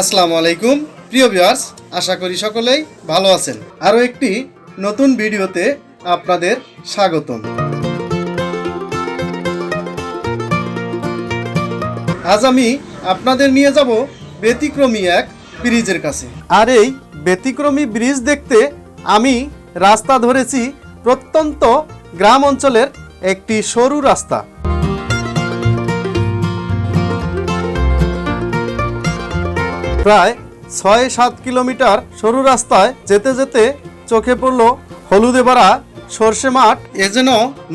আসসালামু আলাইকুম। প্রিয় ভিউয়ার্স, আশা করি সকলেই ভালো আছেন। আরও একটি নতুন ভিডিওতে আপনাদের স্বাগতম। আজ আমি আপনাদের নিয়ে যাব ব্যতিক্রমী এক ব্রিজের কাছে। আর এই ব্যতিক্রমী ব্রিজ দেখতে আমি রাস্তা ধরেছি প্রত্যন্ত গ্রাম অঞ্চলের একটি সরু রাস্তা। প্রায় ছয় সাত কিলোমিটার সরু রাস্তায় যেতে যেতে চোখে পড়ল হলুদে ভরা সর্ষে মাঠ। এ যেন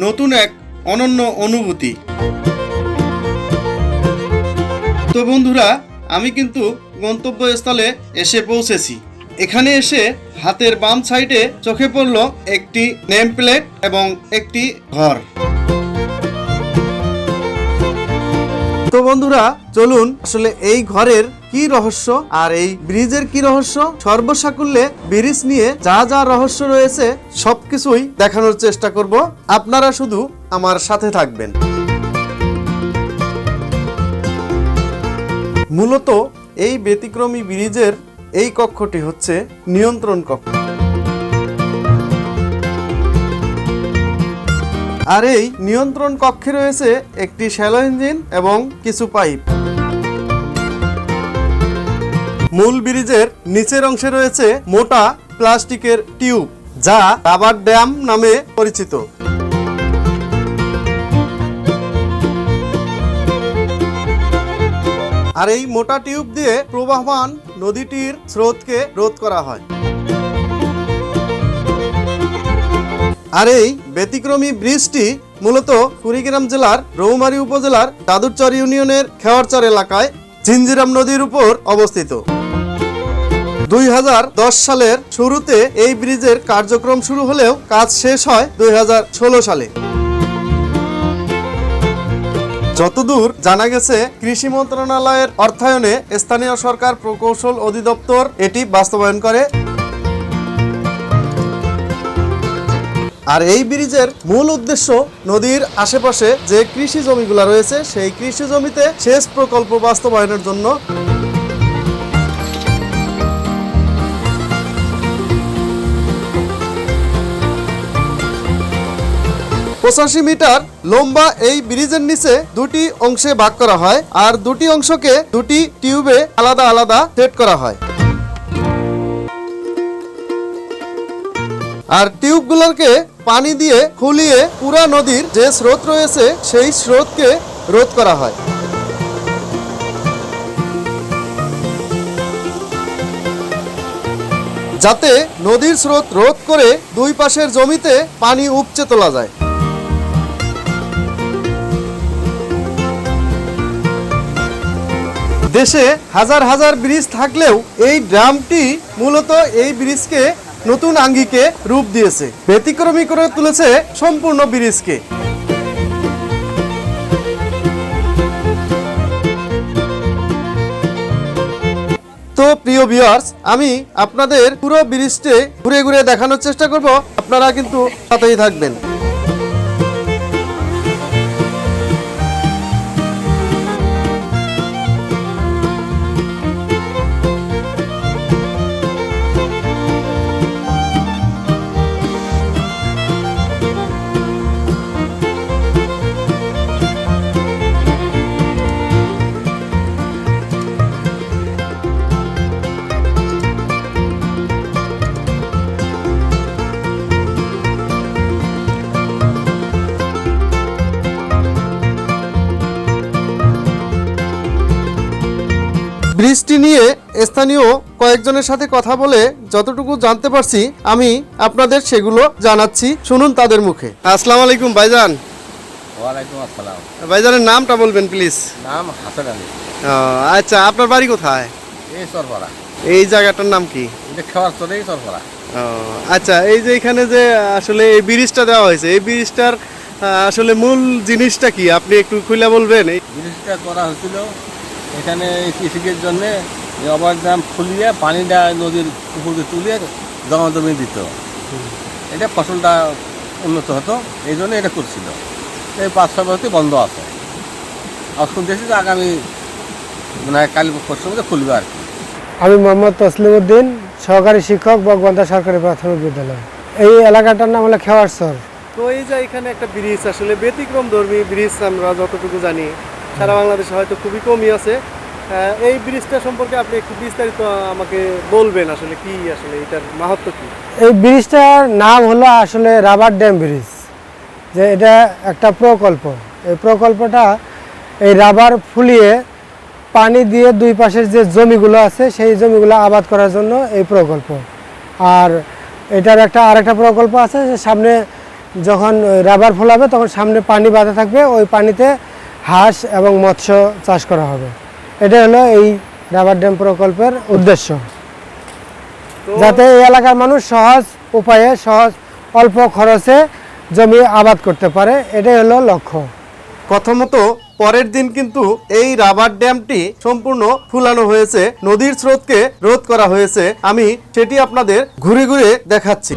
নতুন এক অনন্য অনুভূতি। তো বন্ধুরা আমি কিন্তু গন্তব্যস্থলে এসে পৌঁছেছি। এখানে এসে হাতের বাম সাইডে চোখে পড়ল একটি নেম প্লেট এবং একটি ঘর। তো বন্ধুরা চলুন আসলে এই ঘরের কি রহস্য? আর এই ব্রিজের কি রহস্য? সর্বসাকুল্যে ব্রিজ নিয়ে যা যা রহস্য রয়েছে, সবকিছুই দেখানোর চেষ্টা করব। আপনারা শুধু আমার সাথে থাকবেন। মূলত এই ব্যতিক্রমী ব্রিজের এই কক্ষটি হচ্ছে নিয়ন্ত্রণ কক্ষ। আর এই নিয়ন্ত্রণ কক্ষে রয়েছে একটি শ্যালো ইঞ্জিন এবং কিছু পাইপ। মূল ব্রিজের নিচের অংশে রয়েছে মোটা প্লাস্টিকের টিউব, যা রাবার ড্যাম নামে পরিচিত। আর এই মোটা টিউব দিয়ে প্রবাহমান নদীটির স্রোতকে রোধ করা হয়। আর এই ব্যতিক্রমী ব্রিজটি মূলত কুড়িগ্রাম জেলার রৌমারী উপজেলার দাদুরচর ইউনিয়নের খেওয়ারচর এলাকায় জিঞ্জিরাম নদীর উপর অবস্থিত। দুই হাজার দশ সালের শুরুতে এই ব্রিজের কার্যক্রম শুরু হলেও কাজ শেষ হয় দুই হাজার ষোলো সালে। যতদূর জানা গেছে, কৃষি মন্ত্রণালয়ের অর্থায়নে স্থানীয় সরকার প্রকৌশল অধিদপ্তর এটি বাস্তবায়ন করে। আর এই ব্রিজের মূল উদ্দেশ্য নদীর আশেপাশে যে কৃষি জমিগুলো রয়েছে, সেই কৃষি জমিতে সেচ প্রকল্প বাস্তবায়নের জন্য পঁচাশি মিটার লম্বা এই ব্রিজের নিচে দুটি অংশে ভাগ করা হয় আর দুটি অংশকে দুটি টিউবে আলাদা আলাদা সেট করা হয়। আর টিউবগুলোকে পানি দিয়ে ফুলিয়ে পুরা নদীর যে স্রোত রয়েছে সেই স্রোতকে রোধ করা হয়। যাতে নদীর স্রোত রোধ করে দুই পাশের জমিতে পানি উপচে তোলা যায়। দেশে হাজার হাজার ব্রিজ থাকলেও এই ড্রামটি মূলত এই ব্রিজকে নতুন আঙ্গিকে রূপ দিয়েছে, ব্যতিক্রমী করে তুলেছে সম্পূর্ণ ব্রিজকে। তো প্রিয় ভিউয়ার্স আমি আপনাদের পুরো ব্রিজটি ঘুরে ঘুরে দেখানোর চেষ্টা করব, আপনারা কিন্তু সাথেই থাকবেন। ব্রিজটি নিয়ে স্থানীয় কয়েকজনের সাথে কথা বলে যতটুকু জানতে পারছি আমি আপনাদের সেগুলো জানাচ্ছি। শুনুন তাদের মুখে। আসসালামু আলাইকুম ভাইজান। ওয়ালাইকুম আসসালাম। ভাইজানের নামটা বলবেন প্লিজ। নাম হাসান আলী। আচ্ছা আপনার বাড়ি কোথায়? এই সরফরা। এই জায়গাটার নাম কি? খাওয়ার ও, আচ্ছা এই যে এখানে যে আসলে এই ব্রিজটা দেওয়া হয়েছে এই ব্রিজটার আসলে মূল জিনিসটা কি? আপনি একটু খুলে বলবেন। এই জিনিসটা করা হয়েছিল এখানে এই কৃষিকের জন্য অবার ড্যাম খুলিয়ে পানিটা নদীর পুকুরকে তুলে জমা জমি দিত। এটা ফসলটা উন্নত হতো এই জন্য এটা করছিল। এই পাঁচ ছয় বছরতে বন্ধ আছে। আর শুনতেছি যে আগামী মানে কালী মধ্যে খুলবে আর কি। আমি মোহাম্মদ তসলিম উদ্দিন সহকারী শিক্ষক বকবন্ধা সরকারি প্রাথমিক বিদ্যালয়। এই এলাকাটার নাম হলো খেওয়ারসর তো এই যে এখানে একটা ব্রিজ আসলে ব্যতিক্রম ধর্মী ব্রিজ আমরা যতটুকু জানি সারা বাংলাদেশে হয়তো খুবই কমই আছে। এই ব্রিজটা সম্পর্কে আপনি একটু বিস্তারিত আমাকে বলবেন আসলে কি আসলে এটার মাহাত্ম কি? এই ব্রিজটার নাম হলো আসলে রাবার ড্যাম ব্রিজ, যে এটা একটা প্রকল্প। এই প্রকল্পটা এই রাবার ফুলিয়ে পানি দিয়ে দুই পাশের যে জমিগুলো আছে, সেই জমিগুলো আবাদ করার জন্য এই প্রকল্প। আর এটার একটা আরেকটা প্রকল্প আছে যে সামনে যখন রাবার ফোলাবে, তখন সামনে পানি বাঁধা থাকবে। ওই পানিতে হাঁস এবং মৎস্য চাষ করা হবে। এটা হলো এই রাবার ড্যাম প্রকল্পের উদ্দেশ্য। যাতে এই এলাকার মানুষ সহজ উপায়ে সহজ অল্প খরচে জমি আবাদ করতে পারে এটাই হলো লক্ষ্য। প্রথমত পরের দিন কিন্তু এই রাবার ড্যামটি সম্পূর্ণ ফুলানো হয়েছে। নদীর স্রোতকে রোধ করা হয়েছে। আমি সেটি আপনাদের ঘুরে ঘুরে দেখাচ্ছি।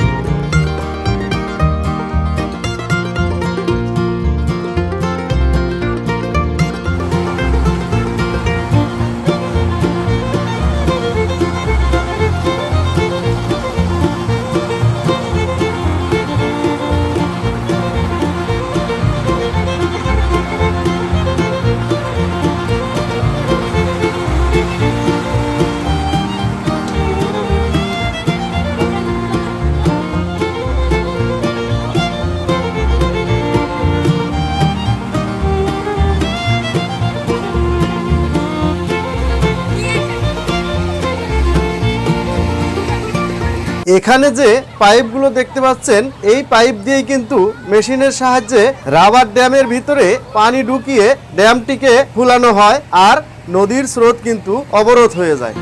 এখানে যে পাইপগুলো দেখতে পাচ্ছেন, এই পাইপ দিয়ে কিন্তু মেশিনের সাহায্যে রাবার ড্যামের ভিতরে পানি ঢুকিয়ে ড্যামটিকে ফুলানো হয় আর নদীর স্রোত কিন্তু অবরোধ হয়ে যায়।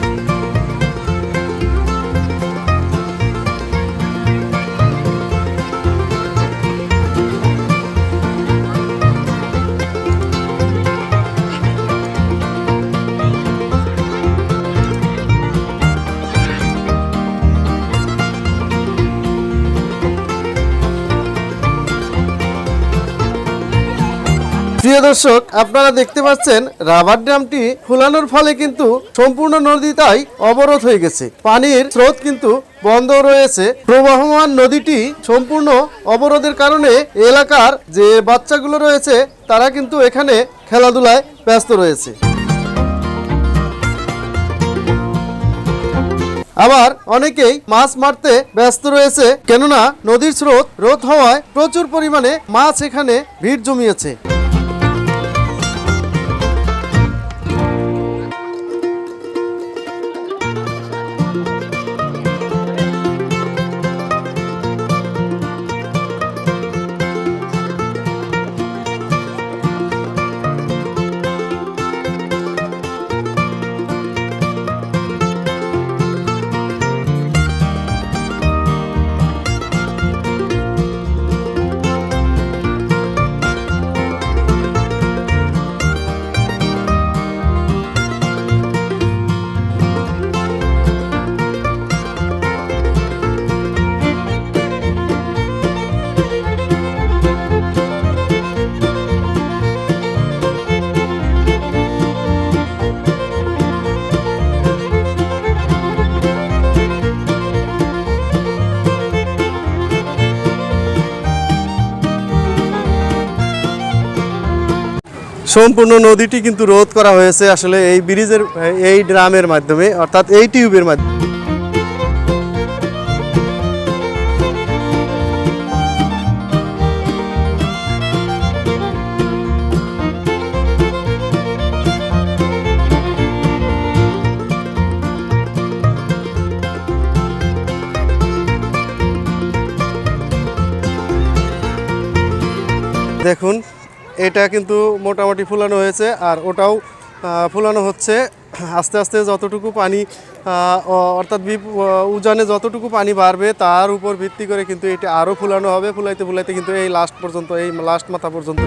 প্রিয় দর্শক, আপনারা দেখতে পাচ্ছেন, রাবার ড্যামটি ফুলানোর ফলে কিন্তু সম্পূর্ণ নদীটাই অবরোধ হয়ে গেছে। পানির স্রোত কিন্তু বন্ধ রয়েছে। প্রবাহমান নদীটি সম্পূর্ণ অবরোধের কারণে এলাকার যে বাচ্চাগুলো রয়েছে, তারা কিন্তু এখানে খেলাধুলায় ব্যস্ত রয়েছে। আবার অনেকেই মাছ মারতে ব্যস্ত রয়েছে, কেননা নদীর স্রোত রোধ হওয়ায় প্রচুর পরিমাণে মাছ এখানে ভিড় জমিয়েছে। সম্পূর্ণ নদীটি কিন্তু রোধ করা হয়েছে আসলে এই ব্রিজের, এই ড্রামের মাধ্যমে, অর্থাৎ এই টিউবের মাধ্যমে। দেখুন এটা কিন্তু মোটামুটি ফুলানো হয়েছে আর ওটাও ফুলানো হচ্ছে আস্তে আস্তে যতটুকু পানি অর্থাৎ উজানে যতটুকু পানি বাড়বে তার উপর ভিত্তি করে কিন্তু এটা আরও ফুলানো হবে, ফুলাইতে ফুলাইতে কিন্তু এই লাস্ট পর্যন্ত, এই লাস্ট মাথা পর্যন্ত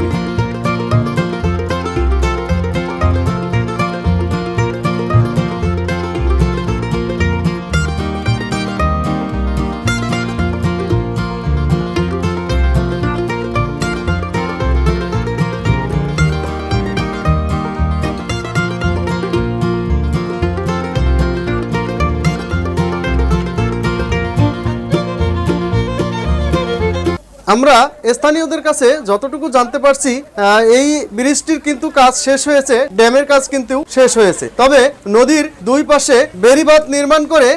আমরা স্থানীয়দের কাছে যতটুকু জানতে পারছি এই ব্রিজটির কিন্তু কাজ শেষ হয়েছে, ড্যামের কাজ কিন্তু শেষ হয়েছে। তবে নদীর দুই পাশে বেরিবাঁধ নির্মাণ করে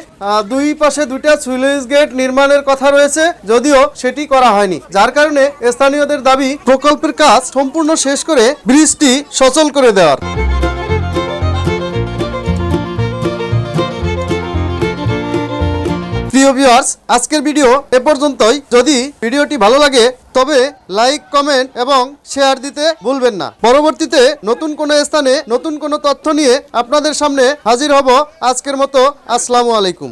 দুই পাশে দুইটা সুইলেজ গেট নির্মাণের কথা রয়েছে, যদিও সেটি করা হয়নি। যার কারণে স্থানীয়দের দাবি, প্রকল্পের কাজ সম্পূর্ণ শেষ করে ব্রিজটি সচল করে দেওয়ার। প্রিয় ভিউয়ার্স আজকের ভিডিও এ পর্যন্তই। যদি ভিডিওটি ভালো লাগে, তবে লাইক কমেন্ট এবং শেয়ার দিতে ভুলবেন না। পরবর্তীতে নতুন কোনো স্থানে নতুন কোনো তথ্য নিয়ে আপনাদের সামনে হাজির হব আজকের মতো। আসসালামু আলাইকুম।